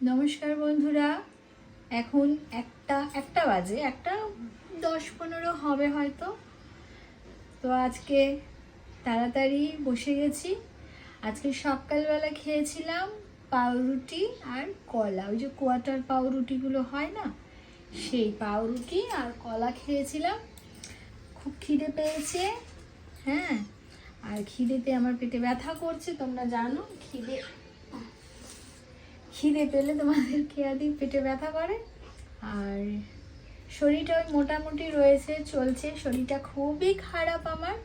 নমস্কার বন্ধুরা। এখন একটা একটা বাজে, একটা দশ পনেরো হবে হয়তো। তো আজকে তাড়াতাড়ি বসে গেছি। আজকে সকালবেলা খেয়েছিলাম পাউরুটি আর কলা। ওই যে কোয়াটার পাউরুটিগুলো হয় না, সেই পাউরুটি আর কলা খেয়েছিলাম। খুব খিদে পেয়েছে হ্যাঁ। আর খিদেতে আমার পেটে ব্যথা করছে, তোমরা জানো, খিদে খিদে পেলে তোমাদের খেয়াদি পেটে ব্যথা করে। আর শরীরটা ওই মোটামুটি রয়েছে, চলছে। শরীরটা খুবই খারাপ আমার।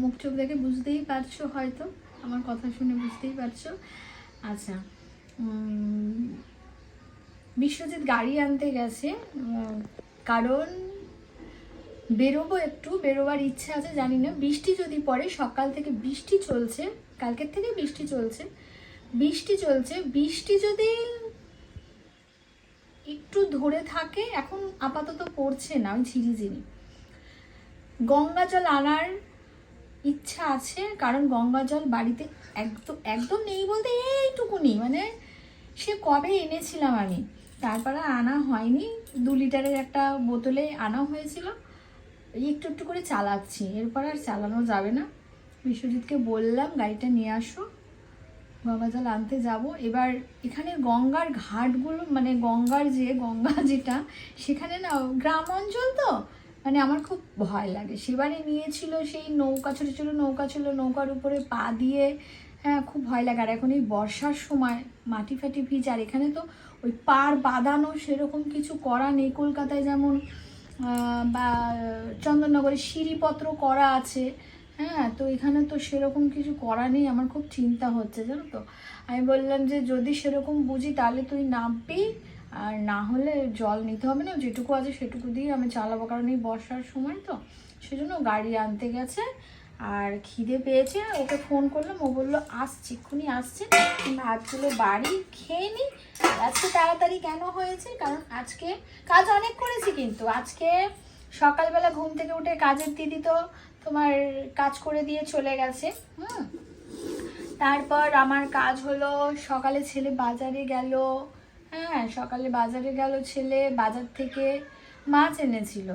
মুখ চোখ দেখে বুঝতেই পারছ হয়তো। আমার কথা শুনে বুঝতেই পারছ। আচ্ছা বিশ্বজিৎ গাড়ি আনতে গেছে। কারণ বেরোবো একটু, বেরোবার ইচ্ছা আছে, জানি না। বৃষ্টি যদি পড়ে, সকাল থেকে বৃষ্টি চলছে। কালকের থেকে বৃষ্টি চলছে। বৃষ্টি চলছে। বৃষ্টি যদি একটু ধরে থাকে, এখন আপাতত পড়ছে না, আমি ঝিরিঝিরি গঙ্গা জল আনার ইচ্ছা আছে, কারণ গঙ্গা জল বাড়িতে একদম একদম নেই বলতে এইটুকুনি মানে সে কবে এনেছিলাম আমি। তারপরে আনা হয়নি, দু লিটারের একটা বোতলে আনা হয়েছিল। একটু একটু করে চালাচ্ছি, এরপর আর চালানো যাবে না। বিশ্বজিৎকে বললাম, গাড়িটা নিয়ে আসো। গঙ্গা জল আনতে যাব। এবার এখানে গঙ্গার ঘাটগুলো মানে গঙ্গার যে, গঙ্গা যেটা, সেখানে না গ্রাম অঞ্চল তো? মানে আমার খুব ভয় লাগে। সেবারে নিয়েছিল সেই নৌকা, ছোটো ছোটো নৌকা ছিল, নৌকার উপরে পা দিয়ে হ্যাঁ খুব ভয় লাগে। আর এখন এই বর্ষার সময় মাটি ফাটি ভিজ, আর এখানে তো ওই পার বাঁধানো সেরকম কিছু করা নেই। কলকাতায় যেমন বা, চন্দননগরে সিঁড়িপত্র করা আছে। হ্যাঁ তো এখানে তো সেরকম কিছু করা নেই, আমার খুব চিন্তা হচ্ছে, জানো তো। আমি বললাম যে, যদি সেরকম বুঝি, তাহলে তুই নামবি, আর না হলে জল নিতে হবে না, যেটুকু আছে সেটুকু দিয়ে আমি চালাবো। কারণ এই বর্ষার সময় তো, সেজন্য গাড়ি আনতে গেছে, আর খিদে পেয়েছে, ওকে ফোন করলাম, ও বলল, আসছি, এক্ষুনি আসছে ভাতগুলো বাড়ি খেয়ে নি। আর আজকে তাড়াতাড়ি কেন হয়েছে? কারণ আজকে কাজ অনেক করেছি কিন্তু, আজকে সকালবেলা ঘুম থেকে উঠে কাজের দিদি তো তোমার কাজ করে দিয়ে চলে গেছে, হুম? তারপর আমার কাজ হলো সকালে ছেলে বাজারে গেল হ্যাঁ সকালে বাজারে গেল ছেলে, বাজার থেকে মাছ এনেছিল।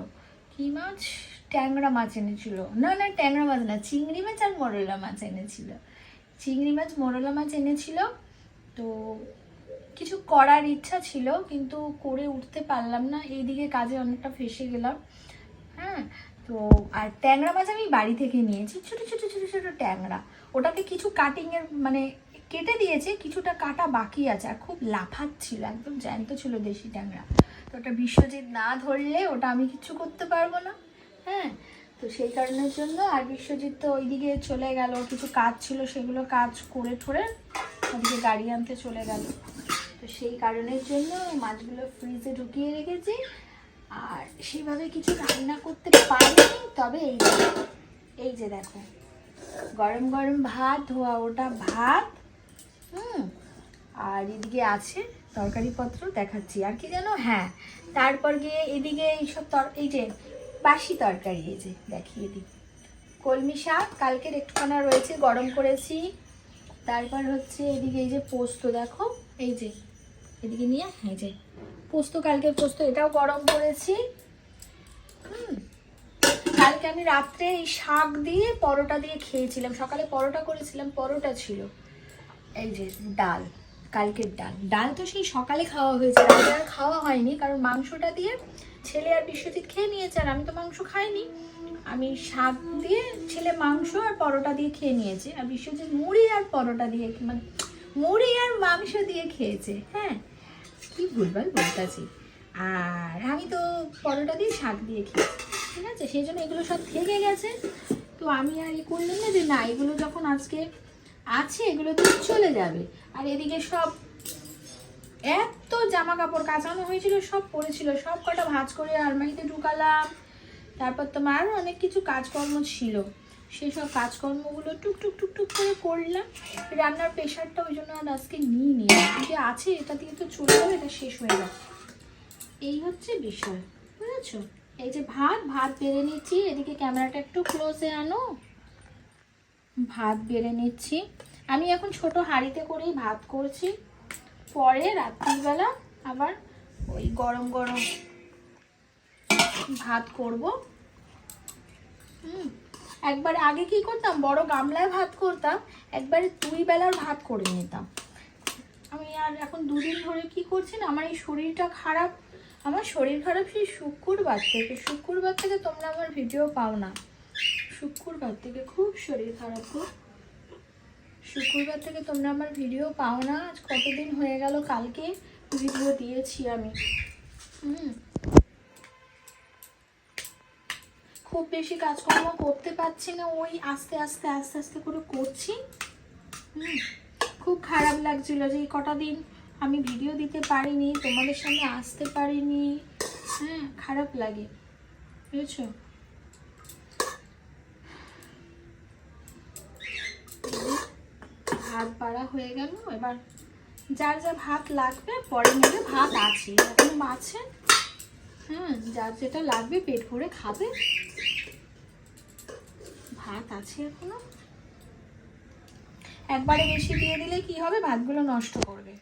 কি মাছ? ট্যাংরা মাছ এনেছিল। না না, ট্যাংরা মাছ না, চিংড়ি মাছ আর মোরলা মাছ এনেছিল। চিংড়ি মাছ, মোরলা মাছ এনেছিল, তো কিছু করার ইচ্ছা ছিল, কিন্তু করে উঠতে পারলাম না, এইদিকে কাজে অনেকটা ফেসে গেলাম হ্যাঁ? তো, আর ট্যাংরা মাছ আমি বাড়ি থেকে নিয়েছি, ছোটো ছোটো ছোটো ছোটো ট্যাংরা। ওটাকে কিছু কাটিংয়ের মানে কেটে দিয়েছে, কিছুটা কাটা বাকি আছে, আর খুব লাফাচ্ছিল, একদম জ্যান্ত ছিল দেশি ট্যাংরা। তো ওটা বিশ্বজিৎ না ধরলে ওটা আমি কিছু করতে পারব না হ্যাঁ? তো সেই কারণের জন্য আর বিশ্বজিৎ তো ওইদিকে চলে গেল, কিছু কাজ ছিল, সেগুলো কাজ করে ঠোরে ওদিকে গাড়ি আনতে চলে গেল। তো সেই কারণের জন্য মাছগুলো ফ্রিজে ঢুকিয়ে রেখেছি আর সেভাবে কিছু রান্না করতে পারিনি, তবে এই যে এই যে দেখো। গরম গরম ভাত, ধোয়া ওটা ভাত, হুম, আর এদিকে আছে তরকারিপত্র দেখাচ্ছি। আর কি জানো হ্যাঁ তারপর গিয়ে এদিকে এইসব তর, এই যে বাসি তরকারি, এই যে দেখি দিই কলমি শাক, কালকের একটুখানা রয়েছে, গরম করেছি। তারপর হচ্ছে এদিকে এই যে পোস্ত, দেখো, এই যে, এদিকে নিয়ে এই যে। পোস্ত, কালকের পোস্ত, এটাও গরম করেছি। কালকে আমি রাত্রে এই শাক দিয়ে পরোটা দিয়ে খেয়েছিলাম। সকালে পরোটা করেছিলাম, পরোটা ছিল। এই যে ডাল, কালকের ডাল। ডাল তো সেই সকালে খাওয়া হয়েছে আর খাওয়া হয়নি, কারণ মাংসটা দিয়ে ছেলে আর বিশ্বজিৎ খেয়ে নিয়েছে আর আমি তো মাংস খাইনি। আমি শাক দিয়ে ছেলে মাংস আর পরোটা দিয়ে খেয়ে নিয়েছে। আর বিশ্বজিৎ মুড়ি আর পরোটা দিয়ে মানে মুড়ি আর মাংস দিয়ে খেয়েছে হ্যাঁ। কি ভুলভাল বলতেছি। আর আমি তো পরোটা দিয়ে শাক দিয়ে খেয়েছি, ঠিক আছে? সেই জন্য এগুলো সব থেকে গেছে। তো আমি আর ই করলাম না যে না, এগুলো যখন আজকে আছে, এগুলো তো চলে যাবে। আর এদিকে সব এত জামা কাপড় কাচানো হয়েছিল, সব পড়েছিল। সব কটা ভাঁজ করে আলমারিতে ঢুকালাম। তারপর তোমার অনেক কিছু কাজকর্ম ছিল। সেসব কাজকর্মগুলো টুক টুক টুক টুক করে করলাম। রান্নার প্রেশারটা ওই জন্য আর আজকে নিই নি যে আছে, এটা দিয়ে তো চলে যাবে এটা শেষ হয়ে যাবে। এই হচ্ছে বিষয়, বুঝেছ? এই যে ভাত ভাত বেড়ে নিচ্ছি, এদিকে ক্যামেরাটা একটু ক্লোজে আনো। ভাত বেড়ে নিচ্ছি। আমি এখন ছোট হাঁড়িতে করেই ভাত করছি। পরে রাত্রিবেলা আবার ওই গরম গরম ভাত করব। হুম। একবার আগে কি করতাম? বড় গামলায় ভাত করতাম, একবারে দুই বেলার ভাত করে নিতাম। আমি আর এখন দুদিন ধরে কি করছি না, আমার এই শরীরটা খারাপ। আমার শরীর খারাপ সেই শুক্রবার থেকে। শুক্রবার থেকে তোমরা আমার ভিডিও পাও না। শুক্রবার থেকে খুব শরীর খারাপ খুব শুক্রবার থেকে তোমরা আমার ভিডিও পাও না। আজ কতদিন হয়ে গেল কালকে? ভিডিও দিয়েছি আমি। হুম। খুব বেশি কাজকর্ম করতে পারছি না, ওই আস্তে আস্তে আস্তে আস্তে করে করছি। খুব খারাপ লাগছিল যে কটা দিন আমি ভিডিও দিতে পারিনি, তোমাদের সামনে আসতে পারিনি। হ্যাঁ খারাপ লাগে, বুঝেছ? ভাত বাড়া হয়ে গেল, এবার যার যা ভাত লাগবে, পরে নেবে ভাত আছে। এখন আছে হ্যাঁ যার যেটা লাগবে পেট ভরে খাবে। ভাত আছে এখনও? একবারে বেশি দিয়ে দিলে কি হবে? ভাতগুলো নষ্ট করবে।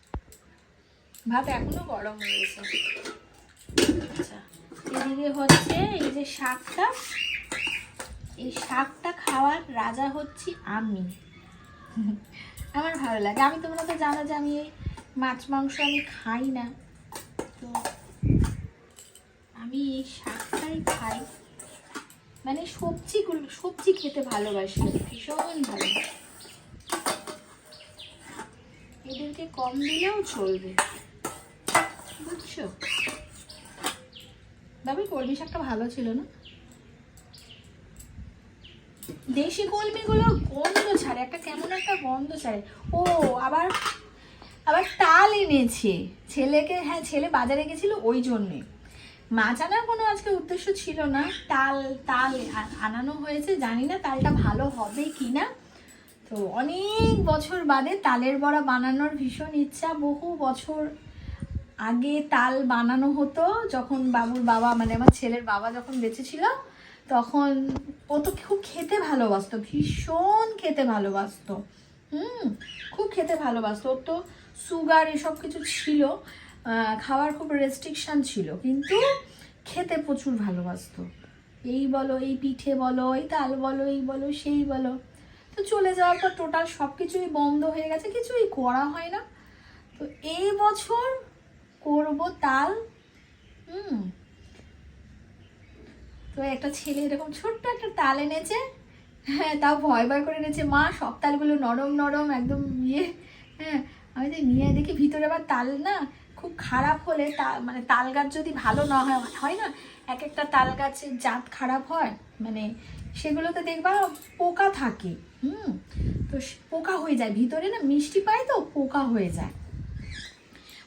ভাত এখনও গরম রয়েছে আচ্ছা এদিকে হচ্ছে এই যে শাকটা। এই শাকটা খাওয়ার রাজা হচ্ছি আমি। আমার ভালো লাগে। আমি তোমরা তো জানো যে আমি এই মাছ, মাংস আমি খাই না। তো আমি এই শাকটাই খাই। মানে সবজিগুলো সবজি খেতে ভালোবাসি, ভীষণ ভালো। এদেরকে কম দিলেও চলবে। বুঝছ? তবে কলমি শাকটা ভালো ছিল না? দেশি কলমিগুলোর গন্ধ ছাড়ে, একটা কেমন একটা গন্ধ ছাড়ে। ও, আবার আবার তাল এনেছে। ছেলেকে হ্যাঁ ছেলে বাজারে গেছিল ওই জন্যে। মাছ আনার কোনো আজকে উদ্দেশ্য ছিল না। তাল তাল আনানো হয়েছে, জানি না তালটা ভালো হবে কি না তো অনেক বছর বাদে তালের বড়া বানানোর ভীষণ ইচ্ছা। বহু বছর আগে তাল বানানো হতো, যখন বাবুর বাবা মানে আমার ছেলের বাবা যখন বেঁচে ছিল, তখন ও তো খুব খেতে ভালোবাসতো, ভীষণ খেতে ভালোবাসতো। হুম, খুব খেতে ভালোবাসতো। ওর তো সুগার এসব কিছু ছিল। খাওয়ার খুব রেস্ট্রিকশন ছিল, কিন্তু খেতে প্রচুর ভালোবাসতো। এই বলো, এই পিঠে বলো, এই তাল বলো, এই বলো, সেই বলো। তো চলে যাওয়ার পর টোটাল সব কিছুই বন্ধ হয়ে গেছে, কিছুই করা হয় না। তো এই বছর করব তাল। হুম। তো একটা ছেলে এরকম ছোট্ট একটা তাল এনেছে হ্যাঁ তাও ভয় ভয় করে এনেছে, মা, সব তালগুলো নরম নরম, একদম ইয়ে হ্যাঁ আমি যে নিয়ে দেখি ভিতরে আবার তাল না খুব খারাপ হলে তা মানে তাল গাছ যদি ভালো না হয় হয় না? এক একটা তাল গাছের জাত খারাপ হয়? মানে সেগুলোতে দেখবা পোকা থাকে, হুম? তো পোকা হয়ে যায়। ভিতরে না মিষ্টি পায় তো, পোকা হয়ে যায়।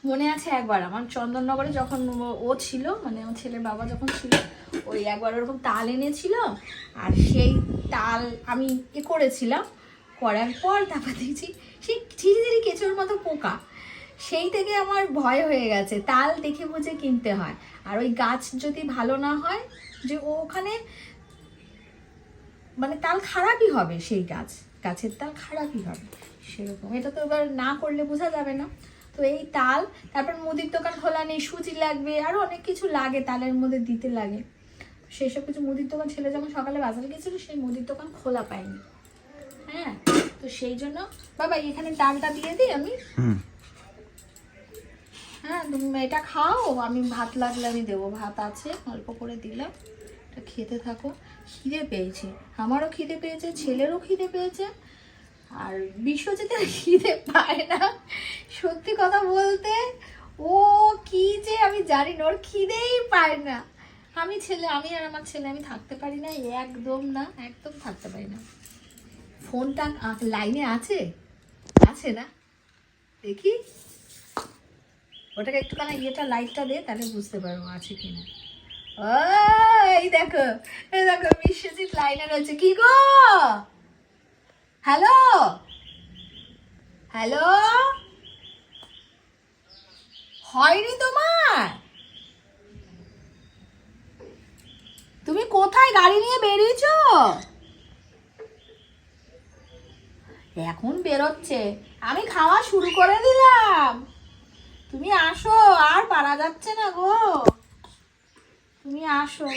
মনে আছে একবার আমার চন্দননগরে যখন ও- ছিল মানে আমার ছেলের বাবা যখন ছিল, ওই একবার ওরকম তাল এনেছিল আর সেই তাল আমি এ করেছিলাম, করার পর তারপর দেখছি সেই ধীরে কেঁচোর মতো পোকা। সেই থেকে আমার ভয় হয়ে গেছে। তাল দেখে বুঝে কিনতে হয়। আর ওই গাছ যদি ভালো না হয়, যে ও ওখানে মানে তাল খারাপই হবে সেই গাছ। গাছের তাল খারাপই হবে সেরকম। এটা তো এবার না করলে বোঝা যাবে না। তো এই তাল, তারপর মুদির দোকান খোলা নেই, সুজি লাগবে আরও অনেক কিছু লাগে তালের মধ্যে দিতে লাগে। সেই সব কিছু মুদির দোকান, ছেলে যখন সকালে বাজারে গেছিল সেই মুদির দোকান খোলা পায়নি। হ্যাঁ তো সেই জন্য বাবা এখানে তালটা দিয়ে দিই আমি। হ্যাঁ তুমি এটা খাও। আমি ভাত লাগলে আমি দেবো। ভাত আছে, অল্প করে দিলাম। এটা খেতে থাকো। খিদে পেয়েছে। আমারও খিদে পেয়েছে, ছেলেরও খিদে পেয়েছে। আর বিশ্বজিতের খিদে পায় না। সত্যি কথা বলতে, ও কি যে আমি জানি না, ওর খিদেই পায় না। আমি ছেলে, আমি আর আমার ছেলে, আমি থাকতে পারি না, একদম না, একদম থাকতে পারি না। ফোনটা লাইনে আছে? আছে না? দেখি। ওটাকে একটু একটুখানি ইয়েটা লাইটটা দে, তাহলে বুঝতে পারব আছে কিনা। ও এই দেখো এই দেখো, বিশ্বজিৎ লাইনে রয়েছে। কি গো? হ্যালো হ্যালো হয়নি তোমার? তুমি কোথায় গাড়ি নিয়ে বেরিয়েছো? এখন বেরোচ্ছে। আমি খাওয়া শুরু করে দিলাম। তুমি আসো, আর পারা যাচ্ছে না গো। তুমি আসো।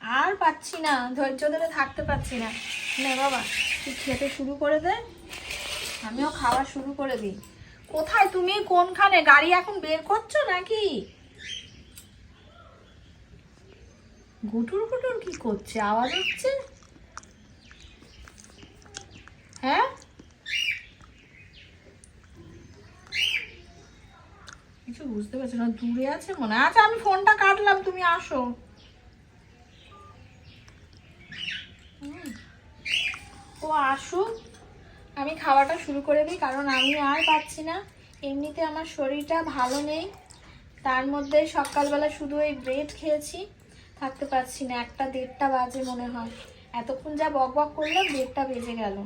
আর পাচ্ছি না, ধৈর্য ধরে থাকতে পারছি না। নে বাবা, তুই খেতে শুরু করে দে, আমিও খাওয়া শুরু করে দিই। কোথায় তুমি? কোনখানে? গাড়ি এখন বের করছ নাকি? গুটুর গুটুর কি করছে? আওয়াজ হচ্ছে? হ্যাঁ? কিছু বুঝতে পারছি না, দূরে আছে মনে আচ্ছা আমি ফোনটা কাটলাম, তুমি আসো। ও আসুক, আমি খাওয়াটা শুরু করে দিই, কারণ আমি আর পাচ্ছি না। এমনিতে আমার শরীরটা ভালো নেই। তার মধ্যে সকালবেলা শুধু এই ব্রেড খেয়েছি, থাকতে পারছি না, একটা দেড়টা বাজে মনে হয়। এতক্ষণ যা বক বক করলাম, দেড়টা বেজে গেল।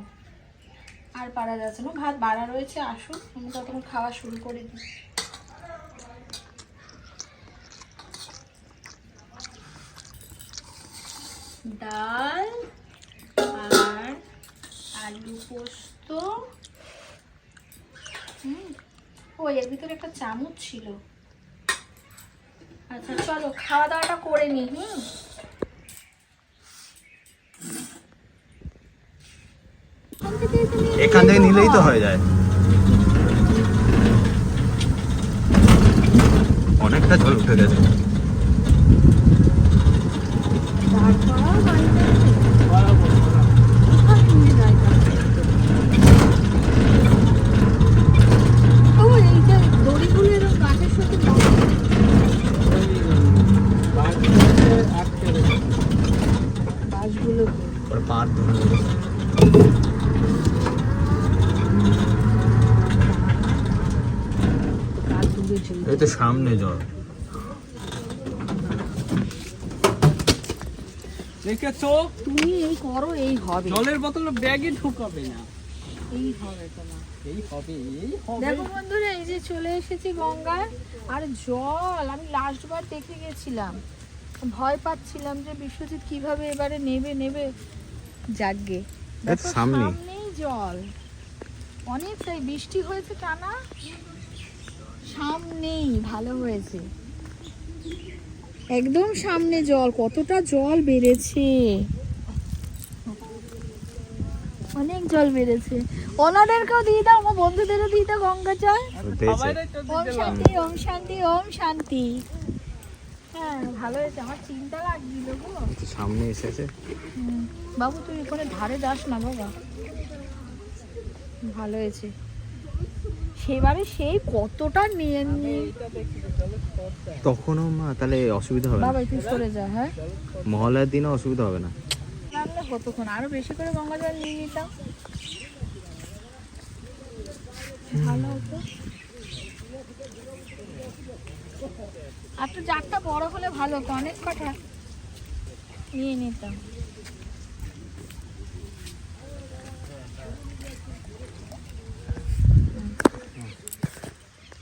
আর পারা যাচ্ছে না, ভাত বাড়া রয়েছে আসুন আমি তখন খাওয়া শুরু করে দিই। ডাল আর আলু পোস্ত। হুম। ও এর ভিতরে একটা চামচ ছিল। আচ্ছা চলো খাওয়া দাওয়াটা করে নি, হুম। এখান থেকে নিলেই তো হয়ে যায়। অনেকটা জল উঠে গেছে ও এইটা দড়িগুলো এরকম গাছের সাথে বাঁশগুলো ওর পার এই তো সামনে জল। দেখেছ? তুমি এই করো এই হবে। জলের বোতল ব্যাগে ঢুকাবে না। এই হবে তোমার। এই হবে এই হবে। দেখো বন্ধুরা এই যে চলে এসেছি গঙ্গায়। আর জল আমি লাস্ট বার দেখে গেছিলাম। ভয় পাচ্ছিলাম যে বিশ্বজিৎ কীভাবে এবারে নেবে নেবে। সামনেই। সামনেই জল। অনেকটাই বৃষ্টি হয়েছে টানা। সামনেই ভালো হয়েছে। একদম সামনে জল কতটা জল বেড়েছে। অনেক জল বেড়েছে। ওনাদেরকেও দিয়ে দাও আমার বন্ধুদেরও দিয়ে দাও গঙ্গা জল। তো ওম শান্তি ওম শান্তি ওম শান্তি। হ্যাঁ ভালো হয়েছে আমার চিন্তা লাগছিল গো। সামনে এসেছে। বাবু তুই ওখানে ধারে যাস না বাবা। ভালো হয়েছে। সেবারে সেই কতটা নিয়ে নিয়ে তখনও মা তাহলে অসুবিধা হবে না। বাবা তুই সরে যা হ্যাঁ। মহলার দিনে অসুবিধা হবে না। নামলে হতক্ষণ আরও বেশি করে গঙ্গা জল নিয়ে নিতাম। ভালো হতো। আর তো জারটা বড় হলে ভালো হতো অনেক কটা নিয়ে নিতাম।